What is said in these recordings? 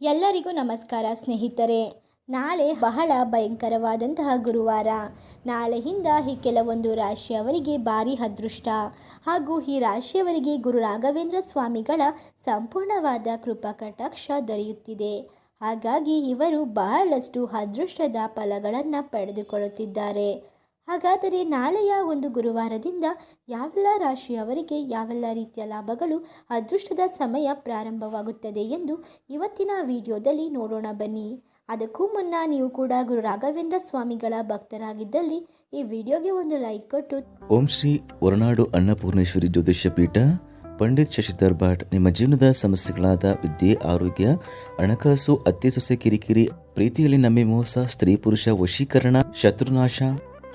ಎಲ್ಲರಿಗೂ ನಮಸ್ಕಾರ ಸ್ನೇಹಿತರೆ. ನಾಳೆ ಬಹಳ ಭಯಂಕರವಾದಂತಹ ಗುರುವಾರ. ನಾಳೆಯಿಂದ ಈ ಕೆಲವೊಂದು ರಾಶಿಯವರಿಗೆ ಭಾರಿ ಅದೃಷ್ಟ. ಹಾಗೂ ಈ ರಾಶಿಯವರಿಗೆ ಗುರು ರಾಘವೇಂದ್ರ ಸ್ವಾಮಿಗಳ ಸಂಪೂರ್ಣವಾದ ಕೃಪಾ ಕಟಾಕ್ಷ ದೊರೆಯುತ್ತಿದೆ. ಹಾಗಾಗಿ ಇವರು ಬಹಳಷ್ಟು ಅದೃಷ್ಟದ ಫಲಗಳನ್ನು ಪಡೆದುಕೊಳ್ಳುತ್ತಿದ್ದಾರೆ. ಹಾಗಾದರೆ ನಾಳೆಯ ಒಂದು ಗುರುವಾರದಿಂದ ಯಾವೆಲ್ಲ ರಾಶಿಯವರಿಗೆ ಯಾವೆಲ್ಲ ರೀತಿಯ ಲಾಭಗಳು ಅದೃಷ್ಟದ ಸಮಯ ಪ್ರಾರಂಭವಾಗುತ್ತದೆ ಎಂದು ಇವತ್ತಿನ ವಿಡಿಯೋದಲ್ಲಿ ನೋಡೋಣ ಬನ್ನಿ. ಅದಕ್ಕೂ ಮುನ್ನ ನೀವು ಕೂಡ ಗುರು ರಾಘವೇಂದ್ರ ಸ್ವಾಮಿಗಳ ಭಕ್ತರಾಗಿದ್ದಲ್ಲಿ ಈ ವಿಡಿಯೋಗೆ ಒಂದು ಲೈಕ್ ಕೊಟ್ಟು. ಓಂ ಶ್ರೀ ಹೊರನಾಡು ಅನ್ನಪೂರ್ಣೇಶ್ವರಿ ಜ್ಯೋತಿಷ್ಯ ಪೀಠ, ಪಂಡಿತ್ ಶಶಿಧರ್ ಭಟ್, ನಿಮ್ಮ ಜೀವನದ ಸಮಸ್ಯೆಗಳಾದ ವಿದ್ಯೆ, ಆರೋಗ್ಯ, ಹಣಕಾಸು ಅತ್ತೆ ಸೊಸೆ ಕಿರಿಕಿರಿ, ಪ್ರೀತಿಯಲ್ಲಿ ನಮ್ಮಿ ಮೋಸ, ಸ್ತ್ರೀ ಪುರುಷ ವಶೀಕರಣ, ಶತ್ರುನಾಶ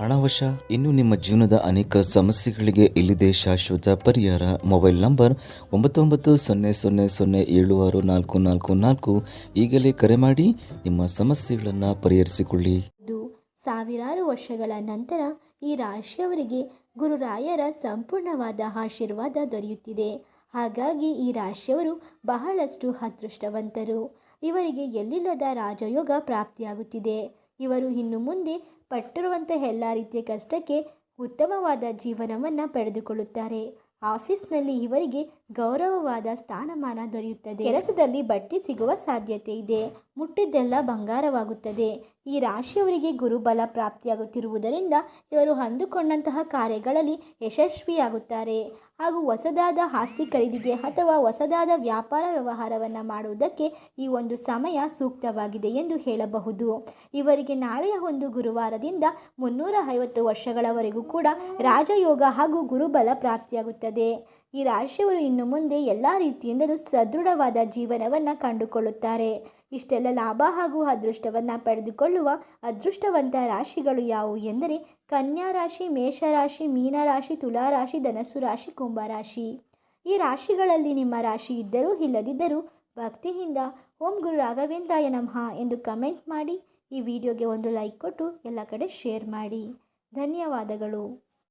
ಹಣವಶ ಇನ್ನು ನಿಮ್ಮ ಜೀವನದ ಅನೇಕ ಸಮಸ್ಯೆಗಳಿಗೆ ಇಲ್ಲಿದೆ ಶಾಶ್ವತ ಪರಿಹಾರ. ಮೊಬೈಲ್ ನಂಬರ್ ಒಂಬತ್ತು ಒಂಬತ್ತು ಸೊನ್ನೆ ಸೊನ್ನೆ ಸೊನ್ನೆ ಏಳು ಆರು ನಾಲ್ಕು ನಾಲ್ಕು ನಾಲ್ಕು. ಈಗಲೇ ಕರೆ ಮಾಡಿ ನಿಮ್ಮ ಸಮಸ್ಯೆಗಳನ್ನು ಪರಿಹರಿಸಿಕೊಳ್ಳಿ. ಇದು ಸಾವಿರಾರು ವರ್ಷಗಳ ನಂತರ ಈ ರಾಶಿಯವರಿಗೆ ಗುರುರಾಯರ ಸಂಪೂರ್ಣವಾದ ಆಶೀರ್ವಾದ ದೊರೆಯುತ್ತಿದೆ. ಹಾಗಾಗಿ ಈ ರಾಶಿಯವರು ಬಹಳಷ್ಟು ಅದೃಷ್ಟವಂತರು. ಇವರಿಗೆ ಎಲ್ಲಿಲ್ಲದ ರಾಜಯೋಗ ಪ್ರಾಪ್ತಿಯಾಗುತ್ತಿದೆ. ಇವರು ಇನ್ನು ಮುಂದೆ ಪಟ್ಟಿರುವಂತಹ ಎಲ್ಲ ರೀತಿಯ ಕಷ್ಟಕ್ಕೆ ಉತ್ತಮವಾದ ಜೀವನವನ್ನು ಪಡೆದುಕೊಳ್ಳುತ್ತಾರೆ. ಆಫೀಸ್ನಲ್ಲಿ ಇವರಿಗೆ ಗೌರವವಾದ ಸ್ಥಾನಮಾನ ದೊರೆಯುತ್ತದೆ. ಕೆಲಸದಲ್ಲಿ ಬಡ್ತಿ ಸಿಗುವ ಸಾಧ್ಯತೆ ಇದೆ. ಮುಟ್ಟಿದ್ದೆಲ್ಲ ಬಂಗಾರವಾಗುತ್ತದೆ. ಈ ರಾಶಿಯವರಿಗೆ ಗುರುಬಲ ಪ್ರಾಪ್ತಿಯಾಗುತ್ತಿರುವುದರಿಂದ ಇವರು ಅಂದುಕೊಂಡಂತಹ ಕಾರ್ಯಗಳಲ್ಲಿ ಯಶಸ್ವಿಯಾಗುತ್ತಾರೆ. ಹಾಗೂ ಹೊಸದಾದ ಆಸ್ತಿ ಖರೀದಿಗೆ ಅಥವಾ ಹೊಸದಾದ ವ್ಯಾಪಾರ ವ್ಯವಹಾರವನ್ನು ಮಾಡುವುದಕ್ಕೆ ಈ ಒಂದು ಸಮಯ ಸೂಕ್ತವಾಗಿದೆ ಎಂದು ಹೇಳಬಹುದು. ಇವರಿಗೆ ನಾಳೆಯ ಒಂದು ಗುರುವಾರದಿಂದ ಮುನ್ನೂರ ಐವತ್ತು ವರ್ಷಗಳವರೆಗೂ ಕೂಡ ರಾಜಯೋಗ ಹಾಗೂ ಗುರುಬಲ ಪ್ರಾಪ್ತಿಯಾಗುತ್ತದೆ. ಈ ರಾಶಿಯವರು ಇನ್ನು ಮುಂದೆ ಎಲ್ಲ ರೀತಿಯಿಂದಲೂ ಸದೃಢವಾದ ಜೀವನವನ್ನು ಕಂಡುಕೊಳ್ಳುತ್ತಾರೆ. ಇಷ್ಟೆಲ್ಲ ಲಾಭ ಹಾಗೂ ಅದೃಷ್ಟವನ್ನು ಪಡೆದುಕೊಳ್ಳುವ ಅದೃಷ್ಟವಂತ ರಾಶಿಗಳು ಯಾವುವು ಎಂದರೆ ಕನ್ಯಾ ರಾಶಿ ಮೇಷರಾಶಿ ಮೀನರಾಶಿ ತುಲಾರಾಶಿ ಧನಸ್ಸು ರಾಶಿ ಕುಂಭರಾಶಿ ಈ ರಾಶಿಗಳಲ್ಲಿ ನಿಮ್ಮ ರಾಶಿ ಇದ್ದರೂ ಇಲ್ಲದಿದ್ದರೂ ಭಕ್ತಿಯಿಂದ ಓಂ ಗುರು ರಾಘವೇಂದ್ರಾಯ ನಮಃ ಎಂದು ಕಮೆಂಟ್ ಮಾಡಿ ಈ ವಿಡಿಯೋಗೆ ಒಂದು ಲೈಕ್ ಕೊಟ್ಟು ಎಲ್ಲ ಕಡೆ ಶೇರ್ ಮಾಡಿ. ಧನ್ಯವಾದಗಳು.